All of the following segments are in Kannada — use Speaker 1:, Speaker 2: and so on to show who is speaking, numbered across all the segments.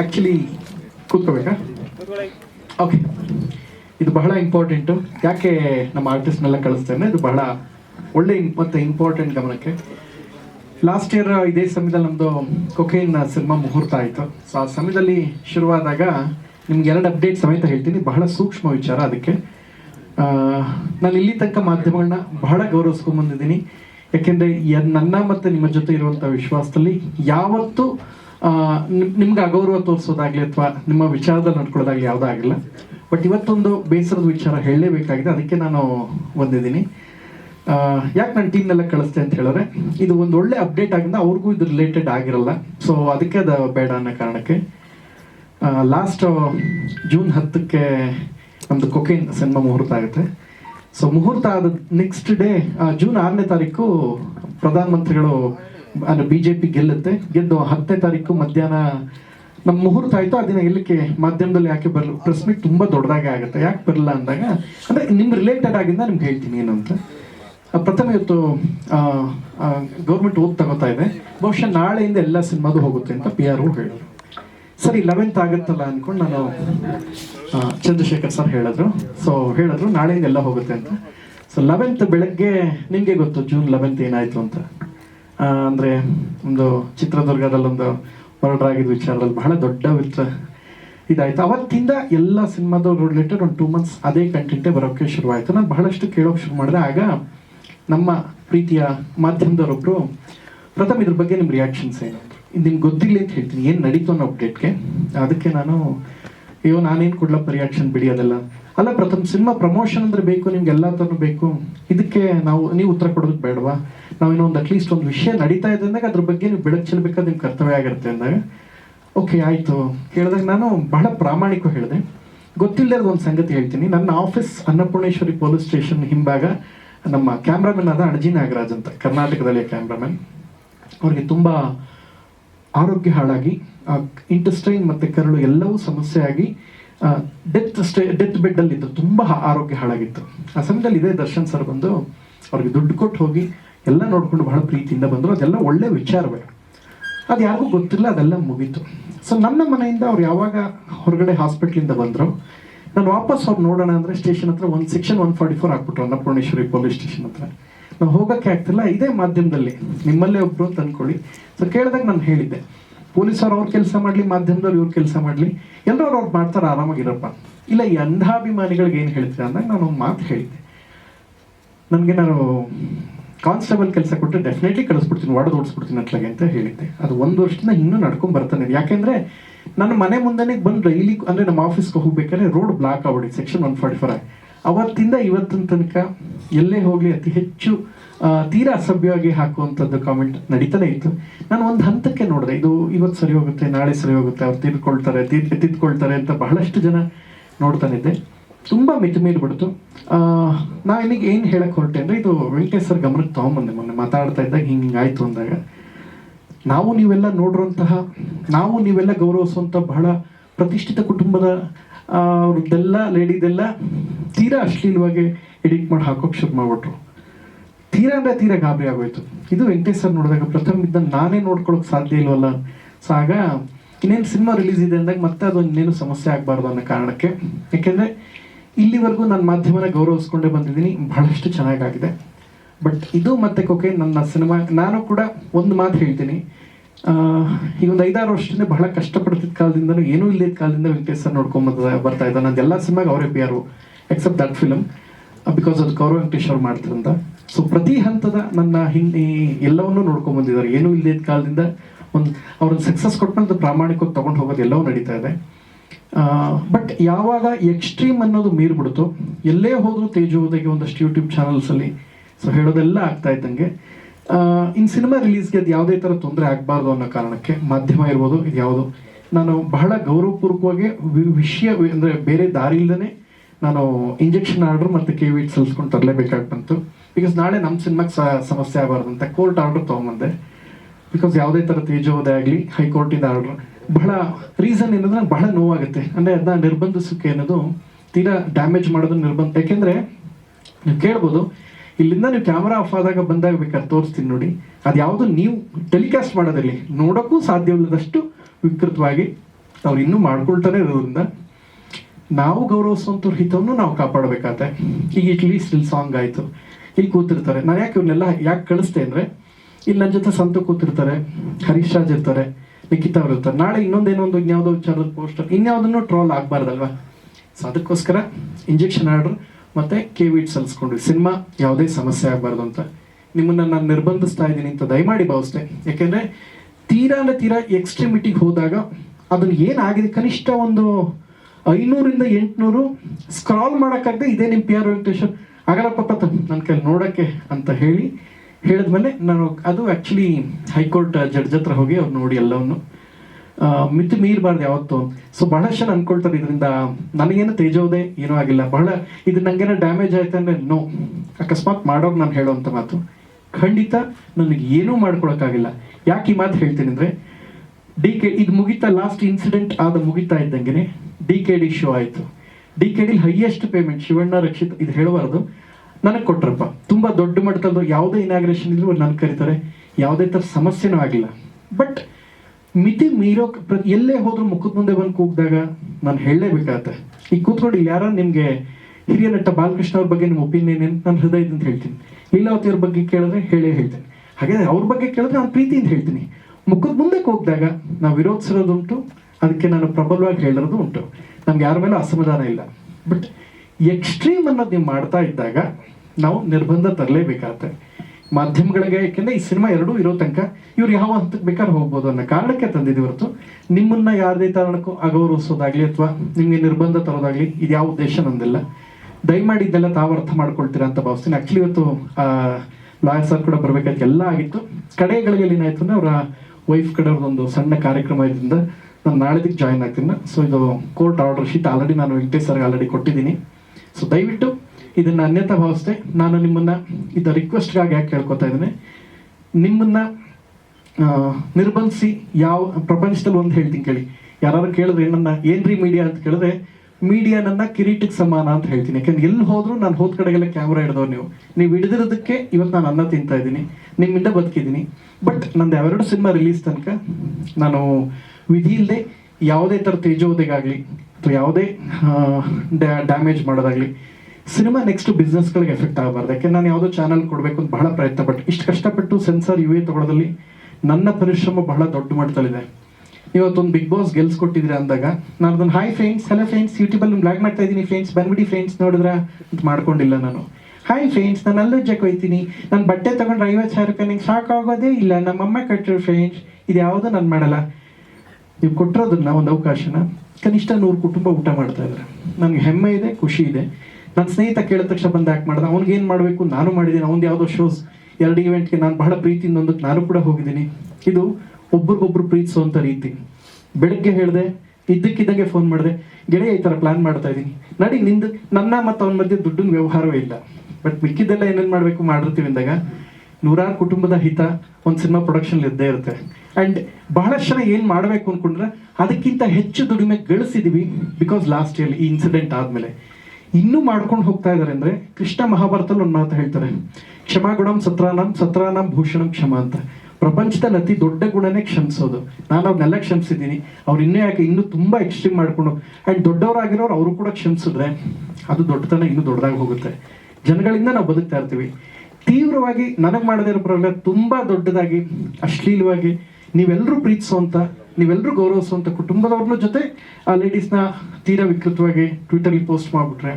Speaker 1: ಆಕ್ಚುಲಿ ಕೂತ್ಕೋಬೇಕಾ? ಓಕೆ ಇದು ಬಹಳ ಇಂಪಾರ್ಟೆಂಟು ಯಾಕೆ ನಮ್ಮ ಆರ್ಟಿಸ್ಟ್ನೆಲ್ಲ ಕಳಿಸ್ತೇನೆ ಇದು ಬಹಳ ಒಳ್ಳೆ ಮತ್ತು ಇಂಪಾರ್ಟೆಂಟ್ ಗಮನಕ್ಕೆ. ಲಾಸ್ಟ್ ಇಯರ್ ಇದೇ ಸಮಯದಲ್ಲಿ ನಮ್ಮದು ಕೊಕೈನ್ ಸಿನಿಮಾ ಮುಹೂರ್ತ ಆಯಿತು. ಸೊ ಆ ಸಮಯದಲ್ಲಿ ಶುರುವಾದಾಗ ನಿಮ್ಗೆ ಎರಡು ಅಪ್ಡೇಟ್ ಸಮೇತ ಹೇಳ್ತೀನಿ. ಬಹಳ ಸೂಕ್ಷ್ಮ ವಿಚಾರ ಅದಕ್ಕೆ. ನಾನು ಇಲ್ಲಿ ತನಕ ಮಾಧ್ಯಮಗಳನ್ನ ಬಹಳ ಗೌರವಿಸ್ಕೊಂಡ್ಬಂದಿದ್ದೀನಿ ಯಾಕೆಂದರೆ ನನ್ನ ಮತ್ತು ನಿಮ್ಮ ಜೊತೆ ಇರುವಂಥ ವಿಶ್ವಾಸದಲ್ಲಿ ಯಾವತ್ತೂ ನಿಮ್ಗೆ ಅಗೌರವ ತೋರಿಸೋದಾಗ್ಲಿ ಅಥವಾ ನಿಮ್ಮ ವಿಚಾರದಲ್ಲಿ ನಡ್ಕೊಳ್ಳೋದಾಗ್ಲಿ ಯಾವುದೂ ಆಗಿಲ್ಲ. ಬಟ್ ಇವತ್ತೊಂದು ಬೇಸರದ ವಿಚಾರ ಹೇಳಲೇಬೇಕಾಗಿದೆ. ಅದಕ್ಕೆ ನಾನು ಬಂದಿದ್ದೀನಿ. ಯಾಕೆ ನಾನು ಟೀಮ್ನೆಲ್ಲ ಕಳಿಸ್ತೆ ಅಂತ ಹೇಳಿದ್ರೆ, ಇದು ಒಂದು ಒಳ್ಳೆ ಅಪ್ಡೇಟ್ ಆಗಿಂದ ಅವ್ರಿಗೂ ಇದು ರಿಲೇಟೆಡ್ ಆಗಿರಲ್ಲ. ಸೊ ಅದಕ್ಕೆ ಅದು ಬೇಡ ಅನ್ನೋ ಕಾರಣಕ್ಕೆ ಲಾಸ್ಟ್ ಜೂನ್ ಹತ್ತಕ್ಕೆ ನಮ್ಮದು ಕೊಕೇನ್ ಸಿನಿಮಾ ಮುಹೂರ್ತ ಆಗುತ್ತೆ. ಸೊ ಮುಹೂರ್ತ ಆದ ನೆಕ್ಸ್ಟ್ ಡೇ ಜೂನ್ ಆರನೇ ತಾರೀಕು ಪ್ರಧಾನಮಂತ್ರಿಗಳು ಅಂದರೆ ಬಿ ಜೆ ಪಿ ಗೆಲ್ಲುತ್ತೆ. ಗೆದ್ದು ಹತ್ತನೇ ತಾರೀಕು ಮಧ್ಯಾಹ್ನ ನಮ್ಮ ಮುಹೂರ್ತ ಆಯಿತು ದಿನ ಎಲ್ಲಿಕ್ಕೆ ಮಾಧ್ಯಮದಲ್ಲಿ ಯಾಕೆ ಬರಲ್ಲ ಪ್ರೆಸ್ ಮೀಟ್ ತುಂಬ ದೊಡ್ಡದಾಗೆ ಆಗುತ್ತೆ. ಯಾಕೆ ಬರಲ್ಲ ಅಂದಾಗ, ಅಂದರೆ ನಿಮ್ಮ ರಿಲೇಟೆಡ್ ಆಗಿಂದ ನಿಮ್ಗೆ ಹೇಳ್ತೀನಿ ಏನಂತ ಪ್ರಥಮ ಇವತ್ತು ಗೌರ್ಮೆಂಟ್ ಓದ್ ತಗೋತಾ ಇದೆ. ಬಹುಶಃ ನಾಳೆಯಿಂದ ಎಲ್ಲ ಸಿನಿಮಾದು ಹೋಗುತ್ತೆ ಅಂತ ಪಿ ಆರ್ ಹೇಳಿದ್ರು. ಸರಿ ಲೆವೆಂತ್ ಆಗುತ್ತಲ್ಲ ಅಂದ್ಕೊಂಡು ನಾನು ಚಂದ್ರಶೇಖರ್ ಸರ್ ಹೇಳಿದ್ರು. ಸೊ ಹೇಳಿದ್ರು, ನಾಳೆಯಿಂದ ಎಲ್ಲ ಹೋಗುತ್ತೆ ಅಂತ. ಸೊ ಲೆವೆಂತ್ ಬೆಳಗ್ಗೆ, ನಿಮಗೆ ಗೊತ್ತು ಜೂನ್ ಲೆವೆಂತ್ ಏನಾಯ್ತು ಅಂತ. ಅಂದ್ರೆ ಒಂದು ಚಿತ್ರದುರ್ಗದಲ್ಲೊಂದು ಆಗಿದ್ದ ವಿಚಾರದಲ್ಲಿ ಬಹಳ ದೊಡ್ಡ ವಿಚಾರ ಇದಾಯ್ತು. ಅವತ್ತಿಂದ ಎಲ್ಲ ಸಿನಿಮಾದ ರಿಲೇಟೆಡ್ ಒಂದು ಟೂ ಮಂತ್ಸ್ ಅದೇ ಕಂಟೆಂಟೇ ಬರೋಕ್ಕೆ ಶುರುವಾಯಿತು. ನಾನು ಬಹಳಷ್ಟು ಕೇಳೋಕೆ ಶುರು ಮಾಡಿದೆ. ಆಗ ನಮ್ಮ ಪ್ರೀತಿಯ ಮಾಧ್ಯಮದವರೊಬ್ಬರು ಪ್ರಥಮ ಇದ್ರ ಬಗ್ಗೆ ನಿಮ್ಮ ರಿಯಾಕ್ಷನ್ಸ್ ಏನು? ನಿಮ್ಗೆ ಗೊತ್ತಿಲ್ಲ ಅಂತ ಹೇಳ್ತೀನಿ. ಏನು ನಡೀತು ಅನ್ನೋ ಅಪ್ಡೇಟ್ಗೆ ಅದಕ್ಕೆ ನಾನು, ಅಯ್ಯೋ, ನಾನೇನು ಕೊಡ್ಲಪ್ಪ ರಿಯಾಕ್ಷನ್ ಬಿಡಿ ಅದೆಲ್ಲ? ಅಲ್ಲ ಪ್ರಥಮ, ಸಿನಿಮಾ ಪ್ರಮೋಷನ್ ಅಂದ್ರೆ ಬೇಕು, ನಿಮ್ಗೆ ಎಲ್ಲ ಥರನೂ ಬೇಕು. ಇದಕ್ಕೆ ನಾವು, ನೀವು ಉತ್ತರ ಕೊಡೋದಕ್ಕೆ ಬೇಡವಾ? ನಾವು ಇನ್ನೊಂದು ಅಟ್ಲೀಸ್ಟ್ ಒಂದು ವಿಷಯ ನಡೀತಾ ಇದೆ ಅಂದಾಗ ಅದ್ರ ಬಗ್ಗೆ ನೀವು ಬೆಳಕು ಚೆಲ್ಲಬೇಕಾದ್ರೆ ನಿಮ್ಮ ಕರ್ತವ್ಯ ಆಗಿರುತ್ತೆ ಅಂದಾಗ. ಓಕೆ ಆಯಿತು. ಹೇಳಿದಾಗ ನಾನು ಬಹಳ ಪ್ರಾಮಾಣಿಕ ಹೇಳಿದೆ. ಗೊತ್ತಿಲ್ಲದ ಒಂದು ಸಂಗತಿ ಹೇಳ್ತೀನಿ. ನನ್ನ ಆಫೀಸ್ ಅನ್ನಪೂರ್ಣೇಶ್ವರಿ ಪೊಲೀಸ್ ಸ್ಟೇಷನ್ ಹಿಂಭಾಗ ನಮ್ಮ ಕ್ಯಾಮ್ರಾಮನ್ ಆದ ಅಣಜಿ ನಾಗರಾಜ್ ಅಂತ ಕರ್ನಾಟಕದಲ್ಲಿ ಕ್ಯಾಮ್ರಾಮನ್ ಅವ್ರಿಗೆ ತುಂಬ ಆರೋಗ್ಯ ಹಾಳಾಗಿ ಇಂಟೆಸ್ಟೈನ್ ಮತ್ತು ಕರಳು ಎಲ್ಲವೂ ಸಮಸ್ಯೆ ಆಗಿ ಡೆತ್ ಸ್ಟೇ ಡೆತ್ ಬೆಡ್ಡಲ್ಲಿ ಇದ್ರು, ತುಂಬ ಆರೋಗ್ಯ ಹಾಳಾಗಿತ್ತು. ಆ ಸಮಯದಲ್ಲಿ ಇದೇ ದರ್ಶನ್ ಸರ್ ಬಂದು ಅವ್ರಿಗೆ ದುಡ್ಡು ಕೊಟ್ಟು ಹೋಗಿ ಎಲ್ಲ ನೋಡ್ಕೊಂಡು ಬಹಳ ಪ್ರೀತಿಯಿಂದ ಬಂದರು. ಅದೆಲ್ಲ ಒಳ್ಳೆ ವಿಚಾರವೇ. ಅದು ಯಾರಿಗೂ ಗೊತ್ತಿಲ್ಲ, ಅದೆಲ್ಲ ಮುಗೀತು. ಸೊ ನನ್ನ ಮನೆಯಿಂದ ಅವ್ರು ಯಾವಾಗ ಹೊರಗಡೆ ಹಾಸ್ಪಿಟ್ಲಿಂದ ಬಂದರು, ನಾನು ವಾಪಸ್ ಅವ್ರು ನೋಡೋಣ ಅಂದರೆ ಸ್ಟೇಷನ್ ಹತ್ರ ಒಂದು ಸೆಕ್ಷನ್ ಒನ್ ಫಾರ್ಟಿ ಫೋರ್ ಹಾಕ್ಬಿಟ್ರು, ಅನ್ನಪೂರ್ಣೇಶ್ವರಿ ಪೊಲೀಸ್ ಸ್ಟೇಷನ್ ಹತ್ರ. ನಾವು ಹೋಗೋಕ್ಕೆ ಆಗ್ತಿಲ್ಲ, ಇದೇ ಮಾಧ್ಯಮದಲ್ಲಿ ನಿಮ್ಮಲ್ಲೇ ಒಬ್ಬರು ಅಂತ ಅಂದ್ಕೊಳ್ಳಿ ಸೊ ಕೇಳಿದಾಗ ನಾನು ಹೇಳಿದ್ದೆ. ಪೊಲೀಸರು ಅವ್ರ ಕೆಲಸ ಮಾಡಲಿ, ಮಾಧ್ಯಮದವ್ರು ಇವ್ರ ಕೆಲಸ ಮಾಡಲಿ, ಎಲ್ಲರೂ ಅವ್ರು ಮಾಡ್ತಾರೆ, ಆರಾಮಾಗಿರಪ್ಪ. ಇಲ್ಲ, ಈ ಅಂಧಾಭಿಮಾನಿಗಳಿಗೆ ಏನು ಹೇಳ್ತೀರಾ ಅಂದಾಗ ನಾನು ಒಂದು ಮಾತು ಹೇಳಿದ್ದೆ ನನಗೆ ನಾನು ಕಾನ್ಸ್ಟೇಬಲ್ ಕೆಲಸ ಕೊಟ್ಟರೆ ಡೆಫಿನೆಟ್ಲಿ ಕಳಿಸ್ಬಿಡ್ತೀನಿ ಒಡೆದು ಓಡಿಸ್ಬಿಡ್ತೀನಿ ಅಟ್ಲಾಗೆ ಅಂತ ಹೇಳಿದ್ದೆ. ಅದು ಒಂದು ವರ್ಷದಿಂದ ಇನ್ನೂ ನಡ್ಕೊಂಡು ಬರ್ತಾನೆ ಯಾಕೆಂದರೆ ನನ್ನ ಮನೆ ಮುಂದೆನೇ ಬಂದು ಡೈಲಿ ಅಂದರೆ ನಮ್ಮ ಆಫೀಸ್ಗೆ ಹೋಗ್ಬೇಕಾದ್ರೆ ರೋಡ್ ಬ್ಲಾಕ್ ಆಗ್ಬಿಡಿ ಸೆಕ್ಷನ್ ಒನ್ ಫಾರ್ಟಿ ಫೋರ್ ಅವತ್ತಿಂದ ಇವತ್ತಿನ ತನಕ ಎಲ್ಲೇ ಹೋಗಲಿ ಅತಿ ಹೆಚ್ಚು ತೀರಾ ಅಸಭ್ಯವಾಗಿ ಹಾಕುವಂಥದ್ದು ಕಾಮೆಂಟ್ ನಡೀತಾನೆ ಇತ್ತು. ನಾನು ಒಂದು ಹಂತಕ್ಕೆ ನೋಡಿದೆ. ಇದು ಇವತ್ತು ಸರಿ ಹೋಗುತ್ತೆ, ನಾಳೆ ಸರಿ ಹೋಗುತ್ತೆ, ಅವ್ರು ತಿದ್ಕೊಳ್ತಾರೆ ತಿದ್ಕೊಳ್ತಾರೆ ಅಂತ ಬಹಳಷ್ಟು ಜನ ನೋಡ್ತಾನೆ ಇದ್ದೆ. ತುಂಬ ಮಿತಿ ಮೀರಿಬಿಡ್ತು ನಾ ಇಲ್ಲಿಗೆ ಏನು ಹೇಳಕ್ಕೆ ಹೊರಟೆ ಅಂದರೆ ಇದು ವೆಂಕಟೇಶ್ವರ ಗಮನಕ್ಕೆ ತೊಗೊಂಬಂದೆ ಮೊನ್ನೆ ಮಾತಾಡ್ತಾ ಇದ್ದಾಗ ಹಿಂಗೆ ಹಿಂಗೆ ಆಯಿತು ಅಂದಾಗ. ನಾವು ನೀವೆಲ್ಲ ನೋಡಿರುವಂತಹ ನಾವು ನೀವೆಲ್ಲ ಗೌರವಿಸುವಂಥ ಬಹಳ ಪ್ರತಿಷ್ಠಿತ ಕುಟುಂಬದ ಅವ್ರದ್ದೆಲ್ಲ ಲೇಡಿದೆಲ್ಲ ತೀರಾ ಅಶ್ಲೀಲವಾಗಿ ಎಡಿಟ್ ಮಾಡಿ ಹಾಕೋಕೆ ಶುರು ಮಾಡ್ಬಿಟ್ರು. ತೀರಾ ಅಂದ್ರೆ ತೀರಾ ಗಾಬರಿ ಆಗೋಯ್ತು. ಇದು ವೆಂಕಟೇಶ್ವರ್ ನೋಡಿದಾಗ ಪ್ರಥಮ ಇದ್ದ ನಾನೇ ನೋಡ್ಕೊಳಕ್ ಸಾಧ್ಯ ಇಲ್ವಲ್ಲ? ಸೊ ಆಗ ಇನ್ನೇನು ಸಿನಿಮಾ ರಿಲೀಸ್ ಇದೆ ಅಂದಾಗ ಮತ್ತೆ ಅದು ಇನ್ನೇನು ಸಮಸ್ಯೆ ಆಗಬಾರ್ದು ಅನ್ನೋ ಕಾರಣಕ್ಕೆ. ಯಾಕೆಂದ್ರೆ ಇಲ್ಲಿವರೆಗೂ ನನ್ನ ಮಾಧ್ಯಮನ ಗೌರವಿಸ್ಕೊಂಡೇ ಬಂದಿದ್ದೀನಿ, ಬಹಳಷ್ಟು ಚೆನ್ನಾಗಾಗಿದೆ. ಬಟ್ ಇದು ಮತ್ತೆ ಕೊಕೆ ನನ್ನ ಸಿನಿಮಾ, ನಾನು ಕೂಡ ಒಂದು ಮಾತು ಹೇಳ್ತೀನಿ. ಈ ಒಂದು ಐದಾರು ವರ್ಷದಿಂದ ಬಹಳ ಕಷ್ಟಪಡ್ತಿದ್ದ ಕಾಲದಿಂದನೂ ಏನೂ ಇಲ್ಲದ ಕಾಲದಿಂದ ವೆಂಕಟೇಶ್ ಸರ್ ನೋಡ್ಕೊಂಡ್ ಬರ್ತಾ ಇದ್ದ ಅದೆಲ್ಲ ಎಲ್ಲ ಸಿನಿಮಾಗೆ ಅವರೇ ಪಿ ಆರು ಎಕ್ಸೆಪ್ಟ್ ದಟ್ ಫಿಲಮ್ ಬಿಕಾಸ್ ಅದು ಗೌರವ್ ವೆಂಕಟೇಶ್ ಅವ್ರು ಮಾಡ್ತಿರಂತ ಸೊ ಪ್ರತಿ ಹಂತದ ನನ್ನ ಹಿಂದೆ ಎಲ್ಲವನ್ನೂ ನೋಡ್ಕೊಂಡು ಬಂದಿದ್ದಾರೆ. ಏನೂ ಇಲ್ಲದ ಕಾಲದಿಂದ ಒಂದು ಅವ್ರನ್ನ ಸಕ್ಸಸ್ ಕೊಟ್ಟು ಪ್ರಾಮಾಣಿಕವಾಗಿ ತೊಗೊಂಡು ಹೋಗೋದು ಎಲ್ಲವೂ ನಡೀತಾ ಇದೆ. ಬಟ್ ಯಾವಾಗ ಎಕ್ಸ್ಟ್ರೀಮ್ ಅನ್ನೋದು ಮೀರ್ಬಿಡ್ತು ಎಲ್ಲೇ ಹೋದ್ರು ಹೋದಾಗೆ ಒಂದಷ್ಟು ಯೂಟ್ಯೂಬ್ ಚಾನಲ್ಸಲ್ಲಿ ಸೊ ಹೇಳೋದೆಲ್ಲ ಆಗ್ತಾ ಇದ್ದಂಗೆ. ಆ, ಇನ್ ಸಿನಿಮಾ ರಿಲೀಸ್ಗೆ ಅದು ಯಾವುದೇ ಥರ ತೊಂದರೆ ಆಗಬಾರ್ದು ಅನ್ನೋ ಕಾರಣಕ್ಕೆ ಮಾಧ್ಯಮ ಇರ್ಬೋದು ಇದು ಯಾವುದು ನಾನು ಬಹಳ ಗೌರವಪೂರ್ವಕವಾಗಿ ವಿಷಯ ಅಂದರೆ ಬೇರೆ ದಾರಿ ಇಲ್ಲದೇ ನಾನು ಇಂಜೆಕ್ಷನ್ ಆರ್ಡರ್ ಮತ್ತು ಕೆ ವಿ ಸಲ್ಲಿಸ್ಕೊಂಡು ತರಲೇಬೇಕಾಗಿ ಬಂತು ಬಿಕಾಸ್ ನಾಳೆ ನಮ್ಮ ಸಿನಿಮಾಗೆ ಸಮಸ್ಯೆ ಆಗಬಾರ್ದು ಅಂತ ಕೋರ್ಟ್ ಆರ್ಡರ್ ತೊಗೊಂಬಂದೆ. ಬಿಕಾಸ್ ಯಾವುದೇ ಥರ ತೇಜೋದೇ ಆಗಲಿ ಹೈಕೋರ್ಟಿಂದ ಆರ್ಡರ್ ಬಹಳ ರೀಸನ್ ಏನಂದ್ರೆ ನಂಗೆ ಬಹಳ ನೋವಾಗುತ್ತೆ. ಅಂದರೆ ಅದನ್ನ ನಿರ್ಬಂಧಿಸೋಕೆ ಅನ್ನೋದು ತೀರಾ ಡ್ಯಾಮೇಜ್ ಮಾಡೋದು ನಿರ್ಬಂಧ. ಯಾಕೆಂದರೆ ನೀವು ಕೇಳ್ಬೋದು, ಇಲ್ಲಿಂದ ನೀವು ಕ್ಯಾಮ್ರಾ ಆಫ್ ಆದಾಗ ಬಂದಾಗ ಬೇಕಾದ್ರೆ ತೋರಿಸ್ತೀನಿ ನೋಡಿ. ಅದು ಯಾವುದು ನೀವು ಟೆಲಿಕಾಸ್ಟ್ ಮಾಡೋದಿರಲಿ ನೋಡೋಕ್ಕೂ ಸಾಧ್ಯವಿಲ್ಲದಷ್ಟು ವಿಕೃತವಾಗಿ ಅವ್ರು ಇನ್ನೂ ಮಾಡ್ಕೊಳ್ತಾನೆ ಇರೋದ್ರಿಂದ ನಾವು ಗೌರವಿಸುವಂಥವ್ರ ಹಿತವನ್ನು ನಾವು ಕಾಪಾಡಬೇಕಾಗತ್ತೆ ಈಗ ಇಟ್ಲಿ ಸ್ಟಿಲ್ ಸಾಂಗ್ ಆಯಿತು. ಇಲ್ಲಿ ಕೂತಿರ್ತಾರೆ. ನಾನು ಯಾಕೆ ಇವ್ರನ್ನೆಲ್ಲ ಯಾಕೆ ಕಳಿಸ್ತೆ ಅಂದರೆ, ಇಲ್ಲಿ ನನ್ನ ಜೊತೆ ಸಂತು ಕೂತಿರ್ತಾರೆ ಹರೀಶ್ ರಾಜ್ ಇರ್ತಾರೆ, ನಿಖಿತಾ ಅವ್ರು ಇರ್ತಾರೆ. ನಾಳೆ ಇನ್ನೊಂದೇನೋ ಒಂದು ಇನ್ಯಾವುದೋ ವಿಚಾರದ ಪೋಸ್ಟರ್ ಇನ್ಯಾವುದನ್ನು ಟ್ರೋಲ್ ಆಗಬಾರ್ದಲ್ವಾ? ಸೊ ಅದಕ್ಕೋಸ್ಕರ ಇಂಜೆಕ್ಷನ್ ಆರ್ಡ್ರ್ ಮತ್ತೆ ಕೆ ವಿಟ್ ಸಲ್ಲಿಸ್ಕೊಂಡ್ವಿ. ಸಿನಿಮಾ ಯಾವುದೇ ಸಮಸ್ಯೆ ಆಗಬಾರ್ದು ಅಂತ. ನಿಮ್ಮನ್ನ ನಾನು ನಿರ್ಬಂಧಿಸ್ತಾ ಇದ್ದೀನಿ ಅಂತ ದಯಮಾಡಿ ಭಾವಿಸ್ತೆ ಯಾಕೆಂದರೆ ತೀರಾ ಅಂದ್ರೆ ತೀರಾ ಎಕ್ಸ್ಟ್ರೀಮಿಟಿಗೆ ಹೋದಾಗ ಅದನ್ನ ಏನಾಗಿದೆ ಕನಿಷ್ಠ ಒಂದು ಐನೂರಿಂದ ಎಂಟುನೂರು ಸ್ಕ್ರಾಲ್ ಮಾಡೋಕ್ಕಾಗದೆ ಇದೇ ನಿಮ್ಮ ಪಿ ಆರ್ ವೆಂಕಟೇಶ್ವರ್ ಆಗಲ್ಲ ಪಾಪ ನನ್ನ ಕೈಲಿ ನೋಡೋಕ್ಕೆ ಅಂತ ಹೇಳಿ, ಹೇಳಿದ್ಮೇಲೆ ನಾನು ಅದು ಆ್ಯಕ್ಚುಲಿ ಹೈಕೋರ್ಟ್ ಜಡ್ಜ್ ಹತ್ರ ಹೋಗಿ ಅವ್ರು ನೋಡಿ ಎಲ್ಲವನ್ನು. ಮಿತಿ ಮೀರಬಾರ್ದು ಯಾವತ್ತು ಸೊ ಬಹಳಷ್ಟು ಜನ ಅನ್ಕೊಳ್ತಾರೆ ಇದರಿಂದ. ನನಗೇನು ತೇಜೋದೆ ಏನೂ ಆಗಿಲ್ಲ. ಬಹಳ, ಇದು ನನಗೇನೋ ಡ್ಯಾಮೇಜ್ ಆಯ್ತು ಅಂದರೆ ನೋ ಅಕಸ್ಮಾತ್ ಮಾಡೋರು ನಾನು ಹೇಳೋವಂಥ ಮಾತು. ಖಂಡಿತ ನನಗೆ ಏನೂ ಮಾಡ್ಕೊಳಕ್ಕಾಗಿಲ್ಲ. ಯಾಕೆ ಈ ಮಾತು ಹೇಳ್ತೀನಿ ಅಂದರೆ, ಡಿ ಕೆ, ಇದು ಮುಗಿತಾ ಲಾಸ್ಟ್ ಇನ್ಸಿಡೆಂಟ್ ಆದ ಮುಗಿತಾ ಇದ್ದಂಗೆ ಡಿ ಕೆ ಡಿ ಶೋ ಆಯಿತು. ಡಿ ಕೆ ಡಿಲಿ ಹೈಯೆಸ್ಟ್ ಪೇಮೆಂಟ್ ಶಿವಣ್ಣ ರಕ್ಷಿತ್ ಇದು ಹೇಳಬಾರ್ದು. ನನಗೆ ಕೊಟ್ರಪ್ಪ. ತುಂಬ ದೊಡ್ಡ ಮಟ್ಟದಲ್ಲಿ ಯಾವುದೇ ಇನಾಗ್ರೇಷನ್ ಇದ್ರು ನನಗೆ ಕರೀತಾರೆ. ಯಾವುದೇ ಥರ ಸಮಸ್ಯೆನೂ ಆಗಿಲ್ಲ. ಬಟ್ ಮಿತಿ ಮೀರೋ ಎಲ್ಲೇ ಹೋದ್ರೂ ಮುಖದ ಮುಂದೆ ಬಂದು ಕೂಗಿದಾಗ ನಾನು ಹೇಳಲೇಬೇಕಾಗತ್ತೆ. ಈ ಕೂತ್ಕೊಂಡು ಯಾರ ನಿಮಗೆ ಹಿರಿಯ ನಟ ಬಾಲಕೃಷ್ಣ ಅವ್ರ ಬಗ್ಗೆ ನಿಮ್ಮ ಒಪಿನಿಯನ್ ಏನು? ನಾನು ಹೃದಯದಿಂದ ಹೇಳ್ತೀನಿ. ಲೀಲಾವತಿಯವ್ರ ಬಗ್ಗೆ ಕೇಳಿದ್ರೆ ಹೇಳೇ ಹೇಳ್ತೀನಿ. ಹಾಗೆ ಅವ್ರ ಬಗ್ಗೆ ಕೇಳಿದ್ರೆ ನಾನು ಪ್ರೀತಿಯಿಂದ ಹೇಳ್ತೀನಿ. ಮುಖದ ಮುಂದೆ ಹೋಗಿದಾಗ ನಾವು ವಿರೋಧಿಸಿರೋದುಂಟು ಅದಕ್ಕೆ ನಾನು ಪ್ರಬಲವಾಗಿ ಹೇಳಿರೋದು ಉಂಟು. ನಮ್ಗೆ ಯಾರ ಮೇಲೂ ಅಸಮಾಧಾನ ಇಲ್ಲ. ಬಟ್ ಎಕ್ಸ್ಟ್ರೀಮ್ ಅನ್ನೋದು ನೀವು ಮಾಡ್ತಾ ಇದ್ದಾಗ ನಾವು ನಿರ್ಬಂಧ ತರಲೇಬೇಕಾಗತ್ತೆ. ಮಾಧ್ಯಮಗಳಿಗೆ, ಯಾಕೆಂದ್ರೆ ಈ ಸಿನಿಮಾ ಎರಡೂ ಇರೋ ತನಕ ಇವ್ರು ಯಾವ ಹಂತಕ್ಕೆ ಬೇಕಾದ್ರೆ ಹೋಗ್ಬೋದು ಅನ್ನೋ ಕಾರಣಕ್ಕೆ ತಂದಿದ್ದೀವಿ ಹೊರತು. ನಿಮ್ಮನ್ನ ಯಾರದೇ ಕಾರಣಕ್ಕೂ ಅಗೌರವಿಸೋದಾಗ್ಲಿ ಅಥವಾ ನಿಮಗೆ ನಿರ್ಬಂಧ ತರೋದಾಗ್ಲಿ ಇದು ಯಾವ ಉದ್ದೇಶ ನಂದಿಲ್ಲ. ದಯಮಾಡಿ ಇದೆಲ್ಲ ತಾವು ಅರ್ಥ ಮಾಡ್ಕೊಳ್ತೀರಾ ಅಂತ ಭಾವಿಸ್ತೀನಿ. ಆಕ್ಚುಲಿ ಇವತ್ತು ಲಾಯರ್ ಸರ್ ಕೂಡ ಬರ್ಬೇಕಾಯ್ತು ಎಲ್ಲ ಆಗಿತ್ತು. ಕಡೆಗಳಿಗೆ ಏನಾಯ್ತು ಅಂದ್ರೆ ಅವರ ವೈಫ್ ಕಡೆ ಅವ್ರದ್ದೊಂದು ಸಣ್ಣ ಕಾರ್ಯಕ್ರಮ ಇದ್ರಿಂದ ನಾನು ನಾಳೆದಕ್ಕೆ ಜಾಯಿನ್ ಆಗ್ತೀನಿ. ಸೊ ಇದು ಕೋರ್ಟ್ ಆರ್ಡರ್ ಶೀಟ್ ಆಲ್ರೆಡಿ ನಾನು ವೆಂಕಟೇಶ್ ಸರ್ಗೆ ಆಲ್ರೆಡಿ ಕೊಟ್ಟಿದ್ದೀನಿ. ಸೊ ದಯವಿಟ್ಟು ಇದನ್ನ ಅನ್ಯತಾ ಭಾವಿಸ್ದೆ. ನಾನು ನಿಮ್ಮನ್ನ ಇದು ರಿಕ್ವೆಸ್ಟ್ಗಾಗಿ ಯಾಕೆ ಕೇಳ್ಕೊತಾ ಇದ್ದೀನಿ? ನಿಮ್ಮನ್ನ ನಿರ್ಬಂಧಿಸಿ ಯಾವ, ಪ್ರಪಂಚದಲ್ಲಿ ಒಂದು ಹೇಳ್ತೀನಿ ಕೇಳಿ. ಯಾರು ಕೇಳಿದ್ರೆ ನನ್ನ ಏನ್ರಿ ಮೀಡಿಯಾ ಅಂತ ಕೇಳಿದ್ರೆ ಮೀಡಿಯಾ ನನ್ನ ಕಿರೀಟಕ್ಕೆ ಸಮಾನ ಅಂತ ಹೇಳ್ತೀನಿ. ಯಾಕಂದ್ರೆ ಎಲ್ಲಿ ಹೋದ್ರು ನಾನು ಹೋದ ಕಡೆಗೆಲ್ಲ ಕ್ಯಾಮ್ರಾ ಹಿಡಿದವ್ರು ನೀವು. ನೀವು ಹಿಡಿದಿರೋದಕ್ಕೆ ಇವತ್ತು ನಾನು ಅನ್ನ ತಿಂತಾ ಇದ್ದೀನಿ. ನಿಮ್ಮಿಂದ ಬದುಕಿದ್ದೀನಿ. ಬಟ್ ನಂದು ಯಾವೆರಡು ಸಿನಿಮಾ ರಿಲೀಸ್ ತನಕ ನಾನು ವಿಧಿ ಇಲ್ಲದೆ ಯಾವುದೇ ಥರ ತೇಜೋದೆಗಾಗಲಿ ಅಥವಾ ಯಾವುದೇ ಡ್ಯಾಮೇಜ್ ಮಾಡೋದಾಗಲಿ ಸಿನಿಮಾ ನೆಕ್ಸ್ಟ್ ಬಿಸ್ನೆಸ್ಗಳಿಗೆ ಎಫೆಕ್ಟ್ ಆಗಬಾರ್ದು. ಯಾಕೆ ನಾನು ಯಾವುದೋ ಚಾನಲ್ ಕೊಡಬೇಕು ಅಂತ ಬಹಳ ಪ್ರಯತ್ನ ಪಟ್ಟು ಇಷ್ಟು ಕಷ್ಟಪಟ್ಟು ಸೆನ್ಸಾರ್ ಯು ಎ ತಗೊಳ್ಳೋದಲ್ಲಿ ನನ್ನ ಪರಿಶ್ರಮ ಬಹಳ ದೊಡ್ಡ ಮಟ್ಟದಲ್ಲಿದೆ. ಇವತ್ತೊಂದು ಬಿಗ್ ಬಾಸ್ ಗೆಲ್ಸ್ ಕೊಟ್ಟಿದ್ರೆ ಅಂದಾಗ ನಾನು ಅದನ್ನು ಹಾಯ್ ಫ್ರೆಂಡ್ಸ್ ಹಲೋ ಫ್ರೆಂಡ್ಸ್ ಯೂಟ್ಯೂಬಲ್ಲಿ ಬ್ಲಾಗ್ ಮಾಡ್ತಾ ಇದ್ದೀನಿ ಫ್ರೆಂಡ್ಸ್ ಬಂದ್ಬಿಡಿ ಫ್ರೆಂಡ್ಸ್ ನೋಡಿದ್ರ? ಅಂತ ಮಾಡ್ಕೊಂಡಿಲ್ಲ ನಾನು. ಹಾಯ್ ಫ್ರೆಂಡ್ಸ್ ನಾನು ಅಲ್ಲಜ್ಜಕ್ಕೆ ಹೋಯ್ತೀನಿ ನಾನು ಬಟ್ಟೆ ತಗೊಂಡ್ರೆ ಐವತ್ತು ಸಾವಿರ ರೂಪಾಯಿ ನಂಗೆ ಸಾಕಾಗೋದೇ ಇಲ್ಲ. ನಮ್ಮಮ್ಮ ಕಟ್ಟಿರೋ ಫ್ರೆಂಡ್ಸ್ ಇದು ಯಾವುದೂ ನಾನು ಮಾಡಲ್ಲ. ನೀವು ಕೊಟ್ಟಿರೋದನ್ನ ಒಂದು ಅವಕಾಶನ ಕನಿಷ್ಠ ನೂರು ಕುಟುಂಬ ಊಟ ಮಾಡ್ತಾ ಇದ್ದಾರೆ ನನಗೆ ಹೆಮ್ಮೆ ಇದೆ, ಖುಷಿ ಇದೆ. ನನ್ನ ಸ್ನೇಹಿತ ಕೇಳಿದ ತಕ್ಷಣ ಬಂದು ಯಾಕೆ ಮಾಡ್ದೆ, ಅವ್ನಿಗೆ ಏನು ಮಾಡಬೇಕು? ನಾನು ಮಾಡಿದ್ದೀನಿ ಅವ್ನು ಯಾವುದೋ ಶೋಸ್ ಎರಡು ಇವೆಂಟ್ಗೆ ನಾನು ಬಹಳ ಪ್ರೀತಿಯಿಂದ ಒಂದಕ್ಕೆ ನಾನು ಕೂಡ ಹೋಗಿದ್ದೀನಿ. ಇದು ಒಬ್ರಿಗೊಬ್ರು ಪ್ರೀತಿಸುವಂಥ ರೀತಿ. ಬೆಳಗ್ಗೆ ಹೇಳಿದೆ, ಇದ್ದಕ್ಕಿದ್ದಂಗೆ ಫೋನ್ ಮಾಡಿದೆ, ಗೆಳೆಯ ಈ ಥರ ಪ್ಲಾನ್ ಮಾಡ್ತಾ ಇದ್ದೀನಿ. ನಡಿ, ನಿಂದು, ನನ್ನ ಮತ್ತು ಅವನ ಮಧ್ಯೆ ದುಡ್ಡಿನ ವ್ಯವಹಾರವೇ ಇಲ್ಲ. ಬಟ್ ಮಿಕ್ಕಿದ್ದೆಲ್ಲ ಏನೇನು ಮಾಡಬೇಕು ಮಾಡಿರ್ತೀವಿ ಅಂದಾಗ ನೂರಾರು ಕುಟುಂಬದ ಹಿತ ಒಂದು ಸಿನಿಮಾ ಪ್ರೊಡಕ್ಷನ್ ಇದ್ದೇ ಇರುತ್ತೆ. ಅಂಡ್ ಬಹಳಷ್ಟು ಜನ ಏನ್ ಮಾಡಬೇಕು ಅನ್ಕೊಂಡ್ರೆ ಅದಕ್ಕಿಂತ ಹೆಚ್ಚು ದುಡಿಮೆ ಗಳಿಸಿದೀವಿ ಬಿಕಾಸ್ ಲಾಸ್ಟ್ ಇಯರ್ ಈ ಇನ್ಸಿಡೆಂಟ್ ಆದ್ಮೇಲೆ. ಇನ್ನೂ ಮಾಡ್ಕೊಂಡು ಹೋಗ್ತಾ ಇದಾರೆ ಅಂದ್ರೆ ಕೃಷ್ಣ ಮಹಾಭಾರತದಲ್ಲಿ ಒಂದು ಮಾತು ಹೇಳ್ತಾರೆ. ಕ್ಷಮಾಗುಣಂ ಸತ್ರಾನಂ ಸತ್ರಾನಂ ಭೂಷಣಂ ಕ್ಷಮ ಅಂತ. ಪ್ರಪಂಚದಲ್ಲಿ ಅತಿ ದೊಡ್ಡ ಗುಣನೇ ಕ್ಷಮಿಸೋದು. ನಾನು ಅವ್ರನ್ನೆಲ್ಲ ಕ್ಷಮಿಸಿದ್ದೀನಿ. ಅವ್ರು ಇನ್ನೂ ಯಾಕೆ ಇನ್ನೂ ತುಂಬಾ ಎಕ್ಸ್ಟ್ರೀಮ್ ಮಾಡ್ಕೊಂಡು ಅಂಡ್ ದೊಡ್ಡವರಾಗಿರೋರು ಅವರು ಕೂಡ ಕ್ಷಮಿಸಿದ್ರೆ ಅದು ದೊಡ್ಡತನ ಇನ್ನೂ ದೊಡ್ಡದಾಗಿ ಹೋಗುತ್ತೆ. ಜನಗಳಿಂದ ನಾವು ಬದುಕ್ತಾ ಇರ್ತೀವಿ. ತೀವ್ರವಾಗಿ ನನಗೆ ಮಾಡದೇ ಇರೋ ಪರವಾಗಿಲ್ಲ ತುಂಬಾ ದೊಡ್ಡದಾಗಿ, ಅಶ್ಲೀಲವಾಗಿ ನೀವೆಲ್ಲರೂ ಪ್ರೀತಿಸುವಂತ ನೀವೆಲ್ಲರೂ ಗೌರವಿಸುವಂತ ಕುಟುಂಬದವ್ರನ್ನ ಜೊತೆ ಆ ಲೇಡೀಸ್ನ ತೀರಾ ವಿಕೃತವಾಗಿ ಟ್ವಿಟರ್ಲಿ ಪೋಸ್ಟ್ ಮಾಡಿಬಿಟ್ರೆ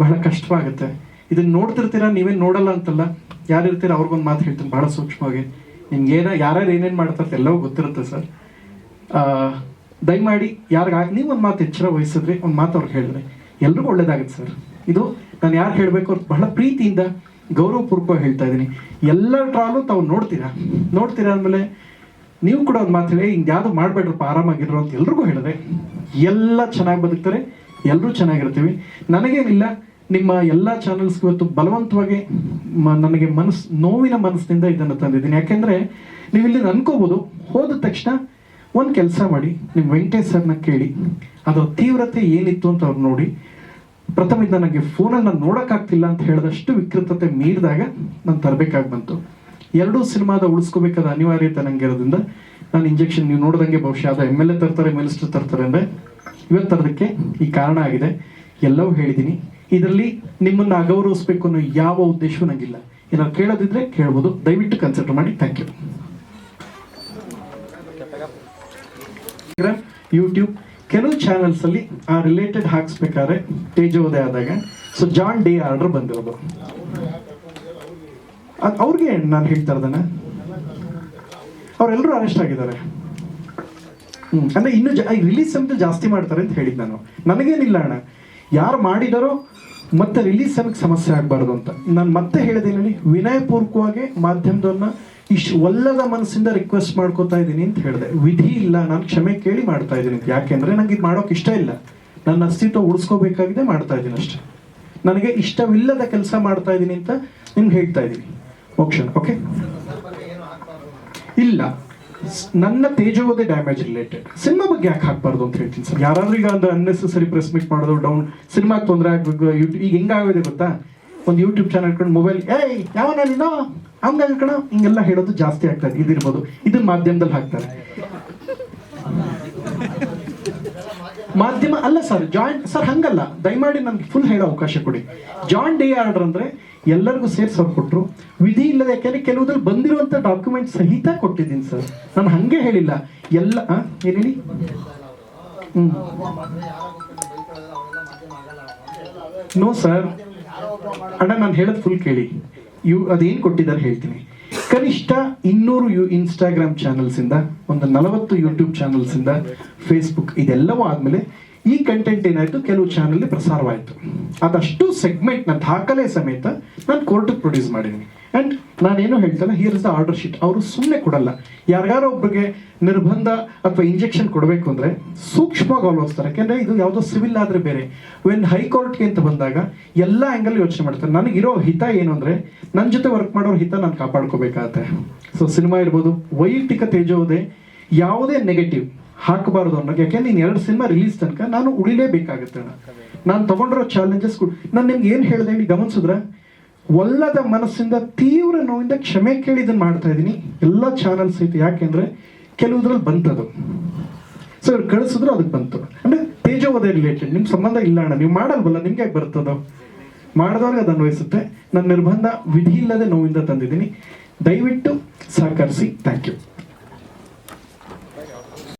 Speaker 1: ಬಹಳ ಕಷ್ಟವಾಗುತ್ತೆ. ಇದನ್ನ ನೋಡ್ತಿರ್ತೀರಾ? ನೀವೇನು ನೋಡಲ್ಲ ಅಂತಲ್ಲ. ಯಾರಿರ್ತೀರ? ಅವ್ರಿಗೊಂದು ಮಾತು ಹೇಳ್ತೀನಿ. ಬಹಳ ಸೂಕ್ಷ್ಮವಾಗಿ. ನಿಮ್ಗೆ ಏನ ಯಾರ್ಯಾರು ಏನೇನು ಮಾಡ್ತಾರೆ ಎಲ್ಲವೂ ಗೊತ್ತಿರುತ್ತೆ ಸರ್. ದಯಮಾಡಿ ಯಾರಿಗ ನೀವು ಒಂದು ಮಾತು ಎಚ್ಚರ ವಹಿಸಿದ್ರಿ ಒಂದು ಮಾತು ಅವ್ರಿಗೆ ಹೇಳಿದ್ರೆ ಎಲ್ರಿಗೂ ಒಳ್ಳೇದಾಗುತ್ತೆ ಸರ್. ಇದು ನಾನು ಯಾರು ಹೇಳಬೇಕು ಅವ್ರು ಬಹಳ ಪ್ರೀತಿಯಿಂದ ಗೌರವಪೂರ್ವಕವಾಗಿ ಹೇಳ್ತಾ ಇದ್ದೀನಿ. ಎಲ್ಲ ಟ್ರಾಲು ತಾವು ನೋಡ್ತೀರಾ? ನೋಡ್ತೀರಾ ಅಂದಮೇಲೆ ನೀವು ಕೂಡ ಒಂದು ಮಾತು ಹೇಳಿ, ಹಿಂಗೆ ಯಾವುದು ಮಾಡಬೇಡ್ರಪ್ಪ ಆರಾಮಾಗಿರೋ ಅಂತ ಎಲ್ರಿಗೂ ಹೇಳಿದೆ. ಎಲ್ಲ ಚೆನ್ನಾಗಿ ಬದುಕ್ತಾರೆ ಎಲ್ಲರೂ ಚೆನ್ನಾಗಿರ್ತೀವಿ. ನನಗೇನಿಲ್ಲ, ನಿಮ್ಮ ಎಲ್ಲ ಚಾನೆಲ್ಸ್ಗೂ ಇವತ್ತು ಬಲವಂತವಾಗಿ ನನಗೆ ಮನಸ್, ನೋವಿನ ಮನಸ್ಸಿನಿಂದ ಇದನ್ನು ತಂದಿದ್ದೀನಿ. ಯಾಕೆಂದರೆ ನೀವು ಇಲ್ಲಿ ಅನ್ಕೋಬೋದು, ಹೋದ ತಕ್ಷಣ ಒಂದು ಕೆಲಸ ಮಾಡಿ ನಿಮ್ಮ ವೆಂಕಟೇಶ್ ಸರ್ನ ಕೇಳಿ, ಅದರ ತೀವ್ರತೆ ಏನಿತ್ತು ಅಂತ ಅವ್ರು ನೋಡಿ, ಪ್ರಥಮ ನನಗೆ ಫೋನನ್ನು ನಾನು ನೋಡೋಕ್ಕಾಗ್ತಿಲ್ಲ ಅಂತ ಹೇಳಿದಷ್ಟು ವಿಕೃತತೆ ಮೀರಿದಾಗ ನಾನು ತರಬೇಕಾಗಿ ಬಂತು. ಎರಡೂ ಸಿನಿಮಾದ ಉಳಿಸ್ಕೋಬೇಕಾದ ಅನಿವಾರ್ಯತೆ ನಂಗೆ ಇರೋದ್ರಿಂದ ನಾನು ಇಂಜೆಕ್ಷನ್ ನೀವು ನೋಡ್ದಂಗೆ ಬಹುಶಃ ಅದು ಎಂ ಎಲ್ ಎ ತರ್ತಾರೆ ಮಿನಿಸ್ಟರ್ ತರ್ತಾರೆ ಅಂದರೆ ಇವತ್ತು ತರೋದಕ್ಕೆ ಈ ಕಾರಣ ಆಗಿದೆ. ಎಲ್ಲವೂ ಹೇಳಿದ್ದೀನಿ. ಇದರಲ್ಲಿ ನಿಮ್ಮನ್ನು ಅಗೌರವಿಸ್ಬೇಕು ಅನ್ನೋ ಯಾವ ಉದ್ದೇಶವೂ ನನಗಿಲ್ಲ ಏನಾದ್ರು ಕೇಳೋದಿದ್ರೆ ಕೇಳ್ಬೋದು. ದಯವಿಟ್ಟು ಕನ್ಸಿಡರ್ ಮಾಡಿ. ಥ್ಯಾಂಕ್ ಯು ಯೂಟ್ಯೂಬ್ ಕೆಲವು ಚಾನೆಲ್ಸ್ ಅಲ್ಲಿ ಆ ರಿಲೇಟೆಡ್ ಹಾಕ್ಸ್ಬೇಕಾದ್ರೆ ತೇಜೋದಯ ಆದಾಗ. ಸೊ ಜಾನ್ ಡೇ ಆರ್ಡರ್ ಬಂದಿರೋದು. ಅವ್ರಿಗೆ ನಾನು ಹೇಳ್ತಾ ಇದ್ದಾನೆ ಅವರೆಲ್ಲರೂ ಅರೆಸ್ಟ್ ಆಗಿದ್ದಾರೆ. ಹ್ಮ್, ಅಂದ್ರೆ ಇನ್ನು ರಿಲೀಸ್ ಅಂತ ಜಾಸ್ತಿ ಮಾಡ್ತಾರೆ ಅಂತ ಹೇಳಿದ್ ನಾನು. ನನಗೇನಿಲ್ಲ ಅಣ್ಣ. ಯಾರು ಮಾಡಿದಾರೋ ಮತ್ತೆ ರಿಲೀಸ್ ಸಮಯಕ್ಕೆ ಸಮಸ್ಯೆ ಆಗಬಾರ್ದು ಅಂತ. ನಾನು ಮತ್ತೆ ಹೇಳಿದ್ದೀನಿ ಹೇಳಿ ವಿನಯಪೂರ್ವಕವಾಗಿ ಮಾಧ್ಯಮದವ್ರನ್ನ ಇಷ್ಟು ಒಲ್ಲದ ಮನಸ್ಸಿಂದ ರಿಕ್ವೆಸ್ಟ್ ಮಾಡ್ಕೋತಾ ಇದ್ದೀನಿ ಅಂತ ಹೇಳಿದೆ. ವಿಧಿ ಇಲ್ಲ, ನಾನು ಕ್ಷಮೆ ಕೇಳಿ ಮಾಡ್ತಾ ಇದ್ದೀನಿ ಯಾಕೆಂದ್ರೆ ನಂಗೆ ಇದು ಮಾಡೋಕೆ ಇಷ್ಟ ಇಲ್ಲ. ನನ್ನ ಅಸ್ತಿತ್ವ ಉಳಿಸ್ಕೋಬೇಕಾಗಿದೆ ಮಾಡ್ತಾ ಇದ್ದೀನಿ ಅಷ್ಟೇ. ನನಗೆ ಇಷ್ಟವಿಲ್ಲದ ಕೆಲಸ ಮಾಡ್ತಾ ಇದ್ದೀನಿ ಅಂತ ನಿಮ್ಗೆ ಹೇಳ್ತಾ ಇದ್ದೀನಿ. ಓಕ್ಷನ್ ಓಕೆ ಇಲ್ಲ. ನನ್ನ ತೇಜವದೇ ಡ್ಯಾಮೇಜ್ ರಿಲೇಟೆಡ್ ಸಿನಿಮಾ ಬಗ್ಗೆ ಯಾಕೆ ಹಾಕ್ಬಾರ್ದು ಅಂತ ಹೇಳ್ತೀನಿ ಸರ್. ಯಾರಾದ್ರೂ ಈಗ ಒಂದು ಅನ್ನೆಸರಿ ಪ್ರೆಸ್ ಮೀಟ್ ಮಾಡೋದು ಡೌನ್ ಸಿನಿಮಾಗೆ ತೊಂದರೆ ಆಗ್ಬೇಕು ಯೂಟ್ಯೂಬ್ ಈಗ ಹೆಂಗಾಗೋದೆ ಗೊತ್ತಾ? ಒಂದು ಯೂಟ್ಯೂಬ್ ಚಾನಲ್ ಇಟ್ಕೊಂಡು ಮೊಬೈಲ್ ಏಯ್, ಯಾವನ ಇನ್ನೋ ಹಂಗಾಗಿ ಕಣ? ಹಿಂಗೆಲ್ಲ ಹೇಳೋದು ಜಾಸ್ತಿ ಆಗ್ತದೆ ಇದಿರ್ಬೋದು. ಇದನ್ನ ಮಾಧ್ಯಮದಲ್ಲಿ ಹಾಕ್ತಾರೆ. ಮಾಧ್ಯಮ ಅಲ್ಲ ಸರ್ ಜಾಯಿಂಟ್ ಸರ್ ಹಂಗಲ್ಲ. ದಯಮಾಡಿ ನನ್ಗೆ ಫುಲ್ ಹೇಳೋ ಅವಕಾಶ ಕೊಡಿ. ಜಾನ್ ಡೇ ಆರ್ಡರ್ ಅಂದ್ರೆ ಎಲ್ಲರಿಗೂ ಸೇರ್ಸೋರು ಕೊಟ್ಟರು ವಿಧಿ ಇಲ್ಲದೆ ಯಾಕೆಂದ್ರೆ ಕೆಲವುದ್ರಲ್ಲಿ ಬಂದಿರುವಂತ ಡಾಕ್ಯುಮೆಂಟ್ ಸಹಿತ ಕೊಟ್ಟಿದ್ದೀನಿ ಸರ್. ನಾನು ಹಂಗೆ ಹೇಳಿಲ್ಲ. ಎಲ್ಲ ಏನೇಳಿ? ಹ್ಞೂ ನೋ ಸರ್ ಅಣ್ಣ, ನಾನು ಹೇಳೋದು ಫುಲ್ ಕೇಳಿ. ಇವ್ ಅದೇನು ಕೊಟ್ಟಿದ್ದಾರೆ ಹೇಳ್ತೀನಿ. ಕನಿಷ್ಠ ಇನ್ನೂರು ಯು ಇನ್ಸ್ಟಾಗ್ರಾಮ್ ಚಾನಲ್ಸಿಂದ ಒಂದು ನಲವತ್ತು ಯೂಟ್ಯೂಬ್ ಚಾನೆಲ್ಸ್ ಇಂದ ಫೇಸ್ಬುಕ್ ಇದೆಲ್ಲವೂ ಆದ್ಮೇಲೆ ಈ ಕಂಟೆಂಟ್ ಏನಾಯ್ತು? ಕೆಲವು ಚಾನಲ್ ಪ್ರಸಾರವಾಯಿತು. ಅದಷ್ಟು ಸೆಗ್ಮೆಂಟ್ನ ದಾಖಲೆ ಸಮೇತ ನಾನು ಕೋರ್ಟಿಗೆ ಪ್ರೊಡ್ಯೂಸ್ ಮಾಡಿದ್ದೀನಿ ಅಂಡ್ ನಾನೇನು ಹೇಳ್ತಲ್ಲ here is the order sheet ಅವರು ಸುಮ್ಮನೆ ಕೊಡಲ್ಲ. ಯಾರಿಗಾರೋ ಒಬ್ಬರಿಗೆ ನಿರ್ಬಂಧ ಅಥವಾ ಇಂಜೆಕ್ಷನ್ ಕೊಡಬೇಕು ಅಂದ್ರೆ ಸೂಕ್ಷ್ಮವಾಗಿ ಆಲೋಚಿಸ್ತಾರೆ. ಯಾಕೆಂದರೆ ಇದು ಯಾವುದೋ ಸಿವಿಲ್ ಆದ್ರೆ ಬೇರೆ. ವೆನ್ ಹೈಕೋರ್ಟ್ಗೆ ಅಂತ ಬಂದಾಗ ಎಲ್ಲ ಆಂಗಲ್ ಯೋಚನೆ ಮಾಡ್ತಾರೆ. ನನಗಿರೋ ಹಿತ ಏನು ಅಂದ್ರೆ ನನ್ನ ಜೊತೆ ವರ್ಕ್ ಮಾಡೋರ ಹಿತ ನಾನು ಕಾಪಾಡ್ಕೋಬೇಕಾಗತ್ತೆ. ಸೊ ಸಿನಿಮಾ ಇರ್ಬೋದು, ವೈಯಕ್ತಿಕ ತೇಜೋದೆ ಯಾವುದೇ ನೆಗೆಟಿವ್ ಹಾಕಬಾರದು ಅನ್ನೋಕೆ ಯಾಕೆ? ನೀನು ಎರಡು ಸಿನಿಮಾ ರಿಲೀಸ್ ತನಕ ನಾನು ಉಳಿಲೇಬೇಕಾಗುತ್ತೆ. ನಾನು ತೊಗೊಂಡಿರೋ ಚಾಲೆಂಜಸ್ ನಾನು ನಿಮ್ಗೆ ಏನು ಹೇಳಿದೆ ಹೇಳಿ ಗಮನಿಸಿದ್ರೆ ಒಲ್ಲದ ಮನಸ್ಸಿಂದ ತೀವ್ರ ನೋವಿಂದ ಕ್ಷಮೆ ಕೇಳಿ ಇದನ್ನು ಮಾಡ್ತಾ ಇದ್ದೀನಿ ಎಲ್ಲ ಚಾನಲ್ಸ್ ಐತೆ. ಯಾಕೆಂದ್ರೆ ಕೆಲವುದ್ರಲ್ಲಿ ಬಂತದು. ಸೊ ಇವ್ರು ಕಳಿಸಿದ್ರು ಅದಕ್ಕೆ ಬಂತು. ಅಂದರೆ ತೇಜೋವದೇ ರಿಲೇಟೆಡ್ ನಿಮ್ಮ ಸಂಬಂಧ ಇಲ್ಲ ಅಣ್ಣ. ನೀವು ಮಾಡಲ್ವಲ್ಲ? ನಿಮ್ಗೆ ಯಾಕೆ ಬರ್ತದೋ? ಮಾಡಿದವ್ರಿಗೆ ಅದು ಅನ್ವಯಿಸುತ್ತೆ. ನನ್ನ ನಿರ್ಬಂಧ ವಿಧಿ ಇಲ್ಲದೆ ನೋವಿಂದ ತಂದಿದ್ದೀನಿ. ದಯವಿಟ್ಟು ಸಹಕರಿಸಿ. Thank you